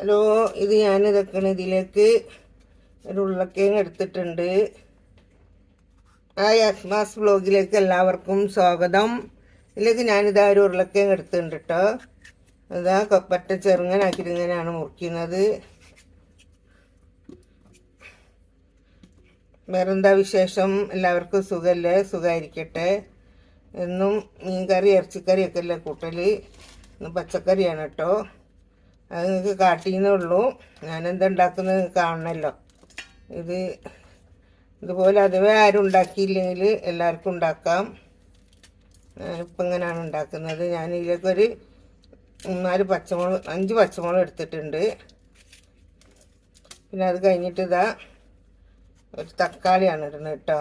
Hello ഇത് ഞാൻ ഇതൊക്കെയാണ് ഇതിലേക്ക് ഒരു ഉരുളക്കിഴങ്ങ് എടുത്തിട്ടുണ്ട്. ആ യസ്മാസ് ബ്ലോഗിലേക്ക് എല്ലാവർക്കും സ്വാഗതം. ഇതിലേക്ക് ഞാനിതാ ഒരു ഉരുളക്കിഴങ്ങ് എടുത്തിട്ടുണ്ട് കേട്ടോ അതാ കൊപ്പറ്റ ചെറുങ്ങനാക്കിരുങ്ങനാണ് മുറിക്കുന്നത്. വേറെന്താ വിശേഷം? എല്ലാവർക്കും സുഖമല്ലേ സുഖമായിരിക്കട്ടെ എന്നും മീൻകറി ഇറച്ചിക്കറിയൊക്കെ അല്ലേ കൂട്ടൽ ഇന്ന് പച്ചക്കറിയാണ് കേട്ടോ അത് നിങ്ങൾക്ക് കാട്ടിയെന്നേ ഉള്ളൂ. ഞാനെന്താ ഉണ്ടാക്കുന്നത് കാണണമല്ലോ ഇത് ഇതുപോലെ അഥവാ ആരും ഉണ്ടാക്കിയില്ലെങ്കിൽ എല്ലാവർക്കും ഉണ്ടാക്കാം. ഞാനിപ്പോൾ ഇങ്ങനെയാണ് ഉണ്ടാക്കുന്നത്. ഞാൻ ഇതിലേക്കൊരു മൂന്നാൽ പച്ചമുളക് അഞ്ച് പച്ചമുളക് എടുത്തിട്ടുണ്ട്. പിന്നെ അത് കഴിഞ്ഞിട്ട് ഇതാ ഒരു തക്കാളിയാണ് ഇടുന്നത് കേട്ടോ.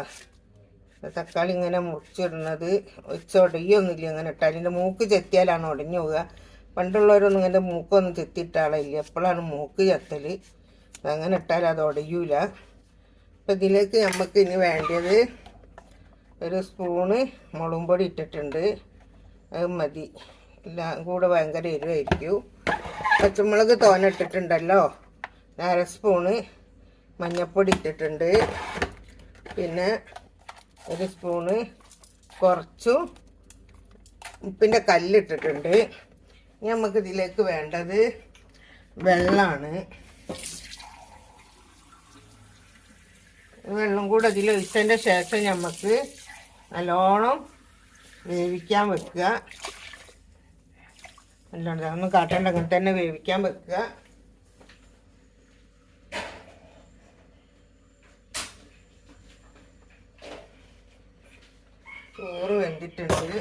തക്കാളി ഇങ്ങനെ മുറിച്ചിടുന്നത്. ഒച്ച ഒച്ചൊടയൊന്നുമില്ല ഇങ്ങനെ ഇട്ടാൽ അതിന്റെ മൂക്ക് ചെത്തിയാലാണ് ഉടഞ്ഞു പോവുക. പണ്ടുള്ളവരൊന്നും ഇങ്ങനെ മൂക്കൊന്നും തിത്തിയിട്ടാളില്ല എപ്പോഴാണ് മൂക്ക് ചത്തൽ അങ്ങനെ ഇട്ടാൽ അത് ഉടയൂല അപ്പം ഇതിലേക്ക് നമുക്ക് ഇനി വേണ്ടത് ഒരു സ്പൂണ് മുളകും പൊടി ഇട്ടിട്ടുണ്ട്. അത് മതി. എല്ലാം കൂടെ ഭയങ്കര എരിവായിരിക്കും. പച്ചമുളക് തോന ഇട്ടിട്ടുണ്ടല്ലോ. അര സ്പൂണ് മഞ്ഞൾപ്പൊടി ഇട്ടിട്ടുണ്ട്. പിന്നെ ഒരു സ്പൂണ് കുറച്ചും ഉപ്പിന്റെ കല്ലിട്ടിട്ടുണ്ട് ഇനി നമുക്ക് ഇതിലേക്ക് വേണ്ടത് വെള്ളമാണ് വെള്ളം കൂടെ ഇതിൽ ഒഴിച്ചതിന്റെ ശേഷം നമുക്ക് നല്ലോണം വേവിക്കാൻ വെക്കുക. നല്ലോണം ഒന്നും കാട്ടേണ്ട അങ്ങനെ തന്നെ വേവിക്കാൻ വെക്കുക. ചോറ് വെന്തിട്ടുണ്ട്.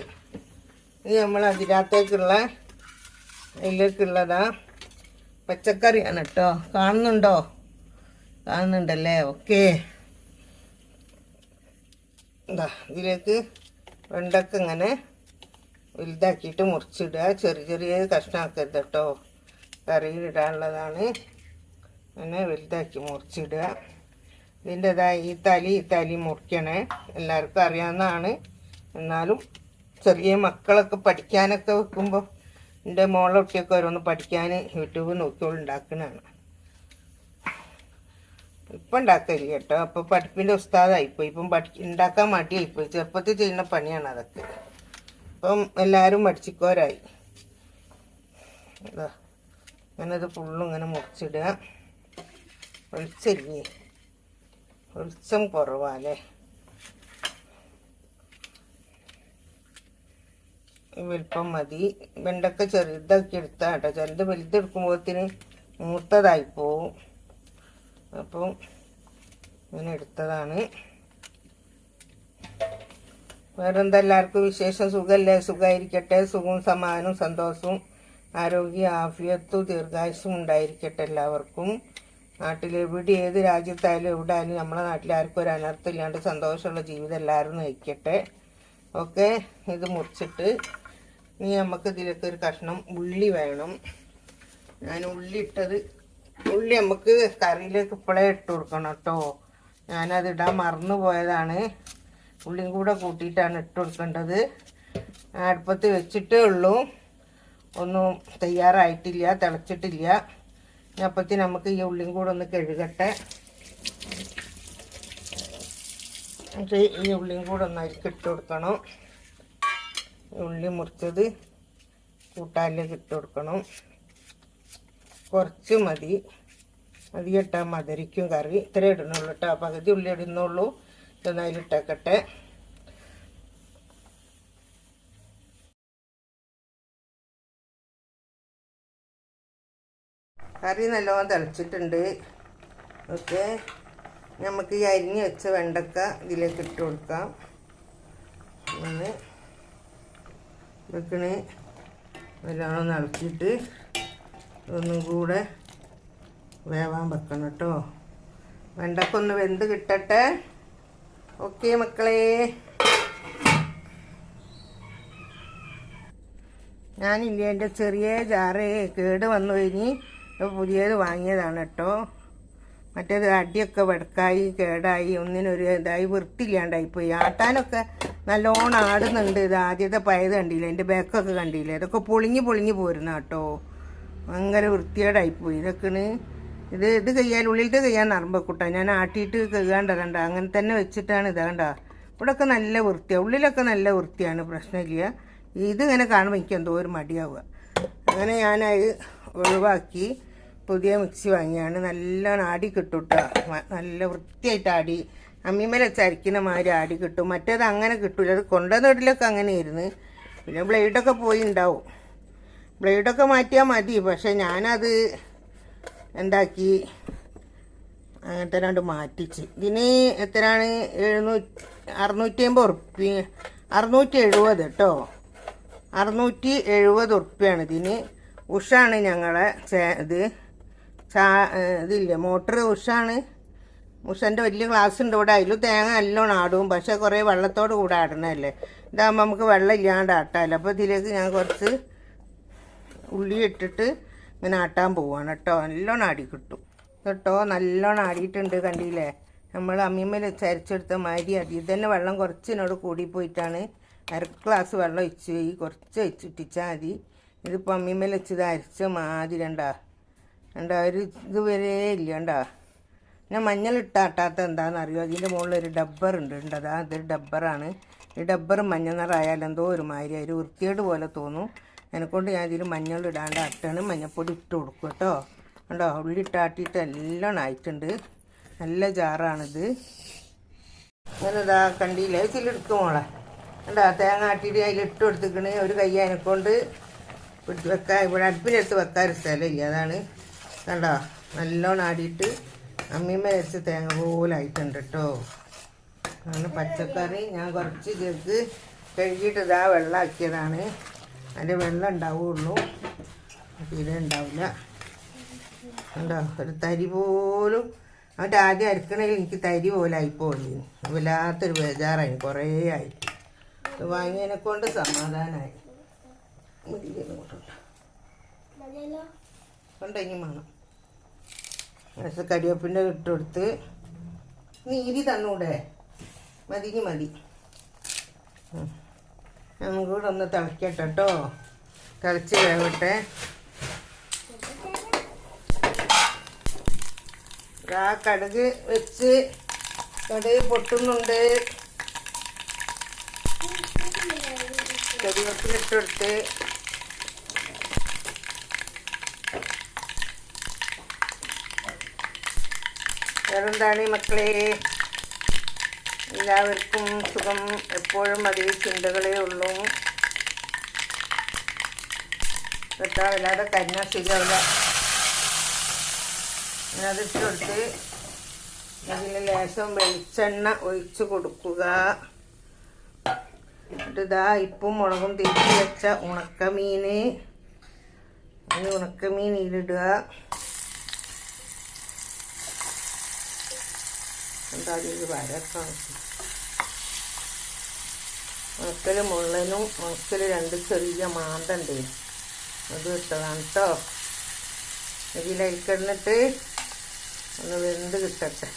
ഇത് നമ്മൾ അതിനകത്തേക്കുള്ള അതിലേക്കുള്ളതാ പച്ചക്കറിയാണ് കേട്ടോ കാണുന്നുണ്ടോ? കാണുന്നുണ്ടല്ലേ? ഓക്കെ. എന്താ ഇതിലേക്ക് വെണ്ടക്ക ഇങ്ങനെ വലുതാക്കിയിട്ട് മുറിച്ചിടുക. ചെറിയ ചെറിയ കഷ്ണമാക്കരുത് കേട്ടോ കറിയിൽ ഇടാനുള്ളതാണ്. അങ്ങനെ വലുതാക്കി മുറിച്ചിടുക. ഇതിന്റെതായി ഈ തലി ഈ തലി മുറിക്കണേ. എല്ലാവർക്കും അറിയാവുന്നതാണ്. എന്നാലും ചെറിയ മക്കളൊക്കെ പഠിക്കാനൊക്കെ വെക്കുമ്പോൾ എന്റെ മോളൊട്ടിയൊക്കെ ഓരോന്ന് പഠിക്കാൻ യൂട്യൂബ് നോക്കിയോൾ ഉണ്ടാക്കുന്നതാണ് ഇപ്പം ഉണ്ടാക്കില്ല കേട്ടോ. അപ്പോൾ പഠിപ്പിന്റെ ഉസ്താദായിപ്പോയി. ഇപ്പം പഠി ഉണ്ടാക്കാൻ മടിയായിപ്പോയി. ചെറുപ്പത്തിൽ ചെയ്യുന്ന പണിയാണ് അതൊക്കെ. ഇപ്പം എല്ലാവരും പഠിച്ചിക്കോരായി അതാ അങ്ങനെ ഇത് ഫുള്ളും ഇങ്ങനെ മുറിച്ചിടുക. വെളിച്ചല്ലേ? വെളിച്ചം കുറവാല്ലേ? വലിപ്പം മതി. വെണ്ടക്ക ചെറുതാക്കി എടുത്താൽ കേട്ടോ ചെറുത് വലുതെടുക്കുമ്പോഴത്തിന് മൂത്തതായി പോവും. അപ്പോൾ ഇങ്ങനെ എടുത്തതാണ്. വേറെന്താ എല്ലാവർക്കും വിശേഷം? സുഖമല്ലേ സുഖമായിരിക്കട്ടെ സുഖവും സമാധാനവും സന്തോഷവും ആരോഗ്യ ആഫിയത്തും ദീർഘായുസും ഉണ്ടായിരിക്കട്ടെ എല്ലാവർക്കും. നാട്ടിൽ എവിടെ ഏത് രാജ്യത്തായാലും എവിടെ ആയാലും നമ്മളെ നാട്ടിൽ ആർക്കും ഒരു അനർത്ഥം ഇല്ലാണ്ട് സന്തോഷമുള്ള ജീവിതം എല്ലാവരും നയിക്കട്ടെ. ഓക്കെ? ഇത് മുറിച്ചിട്ട് ഇനി നമുക്ക് ഇതിലേക്ക് ഒരു കഷ്ണം ഉള്ളി വേണം. ഞാൻ ഉള്ളി ഇട്ടത് ഉള്ളി നമുക്ക് കറിയിലേക്ക് ഇപ്പോഴേ ഇട്ട് കൊടുക്കണം കേട്ടോ. ഞാനത് ഇടാൻ മറന്നു പോയതാണ്. ഉള്ളിയും കൂടെ കൂട്ടിയിട്ടാണ് ഇട്ട് കൊടുക്കേണ്ടത്. അടുപ്പത്ത് വെച്ചിട്ടേ ഉള്ളൂ. ഒന്നും തയ്യാറായിട്ടില്ല തിളച്ചിട്ടില്ല. അപ്പത്തിന് നമുക്ക് ഈ ഉള്ളിയും കൂടെ ഒന്ന് കഴുകട്ടെ. ഈ ഉള്ളിയും കൂടെ ഒന്ന് ഇട്ട് കൊടുക്കണം. ഉള്ളി മുറിച്ചത് കൂട്ടാനിലേക്ക് ഇട്ട് കൊടുക്കണം. കുറച്ച് മതി. അധികം ഇട്ടാൽ മധുരിക്കും കറി. ഇത്രേ ഇടണുള്ളൂ കേട്ടോ. പകുതി ഉള്ളി ഇടുന്നുള്ളൂ. ഇതൊന്ന് അതിലിട്ടേക്കട്ടെ കറി നല്ലോണം തിളച്ചിട്ടുണ്ട്. ഓക്കെ. നമുക്ക് ഈ അരിഞ്ഞ് വെച്ച വെണ്ടക്ക ഇതിലേക്ക് ഇട്ട് കൊടുക്കാം. അങ്ങനെ വെക്കണേ നല്ലോണം നിളച്ചിട്ട് ഒന്നും കൂടെ വേവാൻ വെക്കണം കേട്ടോ. വെണ്ടക്കൊന്ന് വെന്ത് കിട്ടട്ടെ. ഓക്കെ മക്കളെ. ഞാനില്ല എന്റെ ചെറിയ ജാറ് കേട് വന്നു കഴിഞ്ഞ് പുതിയത് വാങ്ങിയതാണ് കേട്ടോ. മറ്റേത് അടിയൊക്കെ വെടക്കായി കേടായി ഒന്നിനൊരു ഇതായി വൃത്തിയില്ലാണ്ടായിപ്പോയി. ആട്ടാനൊക്കെ നല്ലോണം ആടുന്നുണ്ട്. ഇത് ആദ്യത്തെ പയത് കണ്ടില്ല? എന്റെ ബാക്കൊക്കെ കണ്ടില്ല? ഇതൊക്കെ പൊളിഞ്ഞ് പൊളിഞ്ഞ് പോരുന്ന കേട്ടോ. ഭയങ്കര വൃത്തികേടായിപ്പോയി. ഇതൊക്കെയാണ് ഇത് ഇത് കയ്യാൽ ഉള്ളിലത്തെ കയ്യാൻ നറമ്പക്കൂട്ട ഞാൻ ആട്ടിയിട്ട് കഴുകാണ്ട കണ്ട അങ്ങനെ തന്നെ വെച്ചിട്ടാണ് ഇത് കണ്ട. ഇവിടെയൊക്കെ നല്ല വൃത്തിയാണ് ഉള്ളിലൊക്കെ നല്ല വൃത്തിയാണ്. പ്രശ്നമില്ല. ഇത് ഇങ്ങനെ കാണുമ്പോൾ എനിക്ക് എന്തോ ഒരു മടിയാവുക. അങ്ങനെ ഞാനത് ഒഴിവാക്കി. പുതിയ മിക്സി വാങ്ങിയാണ്. നല്ലോണം ആടി കിട്ടും കേട്ടോ നല്ല വൃത്തിയായിട്ട് ആടി. അമ്മിമേൽ ചരിക്കുന്ന മാതിരി ആടി കിട്ടും. മറ്റേത് അങ്ങനെ കിട്ടില്ല അത് കൊണ്ടുവന്നിട്ടിലൊക്കെ അങ്ങനെ ഇരുന്ന് പിന്നെ ബ്ലേഡൊക്കെ പോയി ഉണ്ടാവും. ബ്ലേഡൊക്കെ മാറ്റിയാൽ മതി. പക്ഷെ ഞാനത് എന്താക്കി? അങ്ങനത്തെ രണ്ട് മാറ്റിച്ച്. ഇതിന് എത്രയാണ്? എഴുന്നൂറ്റി അറുന്നൂറ്റി അമ്പത് ഉറുപ്പ്യ അറുന്നൂറ്റി എഴുപത് കേട്ടോ അറുന്നൂറ്റി എഴുപത് ഉറുപ്പ്യാണ് ഇതിന്. ഉഷാണ് ഞങ്ങളെ ഇത്. ചാ ഇതില്ലേ മോട്ടർ ഉഷാണ്. ഉഷന്റെ വലിയ ഗ്ലാസ് ഉണ്ട് ഇവിടെ. അതിൽ തേങ്ങ നല്ലോണം ആടും. പക്ഷെ കുറേ വെള്ളത്തോട് കൂടെ ആടണല്ലേ ഇതാകുമ്പോൾ നമുക്ക് വെള്ളം ഇല്ലാണ്ട് ആട്ടാമല്ലോ അപ്പോൾ ഇതിലേക്ക് ഞാൻ കുറച്ച് ഉള്ളി ഇട്ടിട്ട് ഇങ്ങനെ ആട്ടാൻ പോവാണ് കേട്ടോ. നല്ലോണം ആടി കിട്ടും. കേട്ടോ നല്ലോണം ആടിയിട്ടുണ്ട് കണ്ടില്ലേ? നമ്മൾ അമ്മിമ്മയിൽ ചരിച്ചെടുത്ത മാതിരി അടി ഇതന്നെ വെള്ളം കുറച്ചിനോട് കൂടിപ്പോയിട്ടാണ് അര ഗ്ലാസ് വെള്ളം ഒഴിച്ച് പോയി കുറച്ച് ഒഴിച്ചിട്ടിച്ചാൽ മതി. ഇതിപ്പോൾ അമ്മിമ്മയിൽ വെച്ചത് അരച്ച മാതിരി ഉണ്ടാ ഉണ്ടാ ഒരു ഇത് വരെ ഇല്ല ഉണ്ടോ പിന്നെ മഞ്ഞൾ ഇട്ടാട്ടാത്ത എന്താണെന്ന് അറിയോ അതിന്റെ മുകളിൽ ഒരു ഡബ്ബർ ഉണ്ട് അതാ ഇതൊരു ഡബ്ബറാണ്. ഈ ഡബ്ബർ മഞ്ഞ നിറമായാൽ എന്തോ ഒരു മാതിരി ഒരു വൃത്തികേട് പോലെ തോന്നും. എന്നെക്കൊണ്ട് ഞാൻ ഇതിൽ മഞ്ഞൾ ഇടാണ്ട് അട്ടാണ് മഞ്ഞപ്പൊടി ഇട്ട് കൊടുക്കും കേട്ടോ. ഉണ്ടോ ഉള്ളി ഇട്ടാട്ടിയിട്ട് എല്ലാം ആയിട്ടുണ്ട്. നല്ല ജാറാണിത്. അങ്ങനെ ഇതാ ചില്ലെടുത്തു മോളെ. ഉണ്ടോ തേങ്ങ ആട്ടിയിട്ട് അതിൽ ഇട്ട് കൊടുത്തിക്കണ്. ഒരു കൈ അതിനെക്കൊണ്ട് വെക്കാൻ ഇവിടെ അടുപ്പിനടുത്ത് വെക്കാൻ സ്ഥലമില്ല അതാണ്. കണ്ടോ? നല്ലോണം ആടിയിട്ട് അമ്മീമ്മ വെച്ച് തേങ്ങ പോലെ ആയിട്ടുണ്ട് കേട്ടോ അങ്ങനെ പച്ചക്കറി. ഞാൻ കുറച്ച് ചേർത്ത് കഴുകിയിട്ട് ഇതാ വെള്ളമാക്കിയതാണ് അതിന്റെ വെള്ളം ഉണ്ടാവുള്ളൂ. തീരെ ഉണ്ടാവില്ല. കണ്ടോ? ഒരു തരി പോലും അവന്റെ ആദ്യം അരക്കണമെങ്കിൽ എനിക്ക് തരി പോലെ ആയിപ്പോയി. വല്ലാത്തൊരു ബേജാറായി. കുറേ ആയി. ഇത് വാങ്ങിയതിനെ കൊണ്ട് സമാധാനമായി കൊണ്ടങ്ങി വേണം. പക്ഷെ കരിവേപ്പിന്റെ ഇട്ടുകൊടുത്ത് നീതി തന്നൂടെ. മതിക്ക് മതി. നമുക്ക് കൂടെ ഒന്ന് തിളക്കട്ടെ കേട്ടോ തിളച്ച് വേവട്ടെ. ആ കടുക് വെച്ച് കടുക് പൊട്ടുന്നുണ്ട്. കരിവേപ്പിലിട്ടെടുത്ത് വേറെന്താണ് ഈ മക്കളെ? എല്ലാവർക്കും സുഖം എപ്പോഴും അതേ ചിന്തകളേ ഉള്ളൂ. കേട്ടോ വല്ലാതെ കരിഞ്ഞാൽ ശരിയാവില്ല. അതിട്ട് കൊടുത്ത് അതിൽ ലേശം വെളിച്ചെണ്ണ ഒഴിച്ചു കൊടുക്കുക. ഇതാ ഇപ്പും മുളകും തിരിച്ചു വെച്ച ഉണക്കമീൻ ഈ ഉണക്കമീൻ ഇതിലിടുക. എന്താ ഇത് വരക്കാം ഉണക്കൽ മുള്ളനും ഉണക്കൽ രണ്ട് ചെറിയ മാന്തണ്ട്. അത് ഇട്ടതാണ് കേട്ടോ ഇതിലേക്ക് കിടന്നിട്ട് ഒന്ന് വെന്ത് കിട്ടട്ടെ.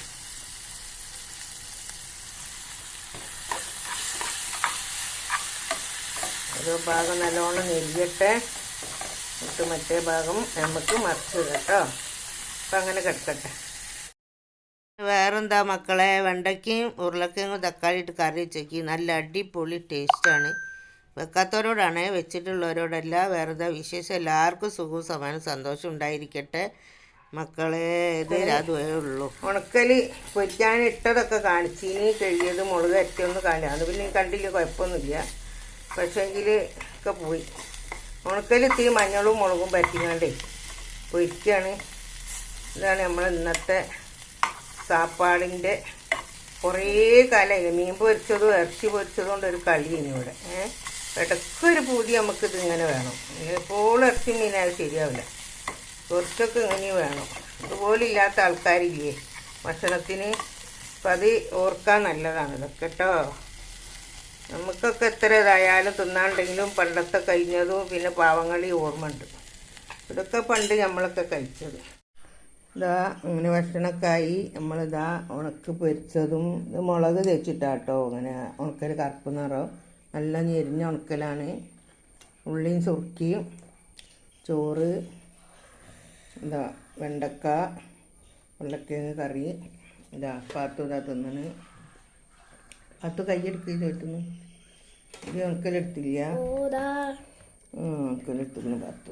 ഒരു ഭാഗം നല്ലോണം നെരിയട്ടെ. എന്നിട്ട് മറ്റേ ഭാഗം നമുക്ക് മറിച്ച് കേട്ടോ അപ്പം അങ്ങനെ കിടക്കട്ടെ. വേറെന്താ മക്കളെ? വെണ്ടയ്ക്കയും ഉരുളക്കിഴങ്ങും തക്കാളി ഇട്ട് കറി വെച്ചേക്ക്. നല്ല അടിപൊളി ടേസ്റ്റാണ് വെക്കാത്തവരോടാണ് വെച്ചിട്ടുള്ളവരോടല്ല. വേറെന്താ വിശേഷം? എല്ലാവർക്കും സുഖവും സമാനം സന്തോഷം ഉണ്ടായിരിക്കട്ടെ മക്കളെ. ഇത് അതുവേ ഉള്ളൂ. ഉണക്കൽ പൊരിക്കാൻ ഇട്ടതൊക്കെ കാണിച്ചിനി കഴിയത് മുളക് അറ്റൊന്നും കാണി അത് പിന്നെ കണ്ടില്ല കുഴപ്പമൊന്നുമില്ല. പക്ഷേങ്കിൽ ഒക്കെ പോയി. ഉണക്കൽ തീ മഞ്ഞളും മുളകും പറ്റിങ്ങാണ്ടേ പൊരിക്കുകയാണ് ഇതാണ് നമ്മൾ ഇന്നത്തെ സാപ്പാടിന്റെ കുറേ കാലമായി മീൻ പൊരിച്ചതും ഇറച്ചി പൊരിച്ചതും കൊണ്ട് ഒരു കളിയാണ് ഇവിടെ. ഏഹ് ഇടയ്ക്കൊരു പൂതി നമുക്കിത് ഇങ്ങനെ വേണം. എപ്പോഴും ഇറച്ചി മീനായത് ശരിയാവില്ല. കുറച്ചൊക്കെ ഇങ്ങനെ വേണം. ഇതുപോലെ ഇല്ലാത്ത ആൾക്കാരില്ലേ? ഭക്ഷണത്തിന്. അത് ഓർക്കാൻ നല്ലതാണ്. ഇതൊക്കെ കേട്ടോ നമുക്കൊക്കെ എത്ര ഇതായാലും തിന്നാണ്ടെങ്കിലും പണ്ടത്തെ കഴിഞ്ഞതും പിന്നെ പാവങ്ങളി ഓർമ്മ ഉണ്ട് ഇതൊക്കെ പണ്ട് നമ്മളൊക്കെ കഴിച്ചത്. ഇതാ അങ്ങനെ ഭക്ഷണക്കായി നമ്മളിതാ ഉണക്ക് പൊരിച്ചതും ഇത് മുളക് തേച്ചിട്ടാട്ടോ അങ്ങനെ ഉണക്കൽ കറുപ്പ് നിറം. നല്ല ഞെരിഞ്ഞ ഉണക്കലാണ്. ഉള്ളിയും സുറുക്കിയും ചോറ് എന്താ വെണ്ടക്ക ഉരുളക്കിഴങ്ങ് കറി ഇതാ പാത്തു ഇതാ തിന്നണ്. പാത്തു കൈയെടുക്കുക ചോദിക്കുന്നു ഇത് ഉണക്കലെടുത്തില്ല ഓതാ ഉണക്കലെടുത്തിക്കണ് പാത്തു.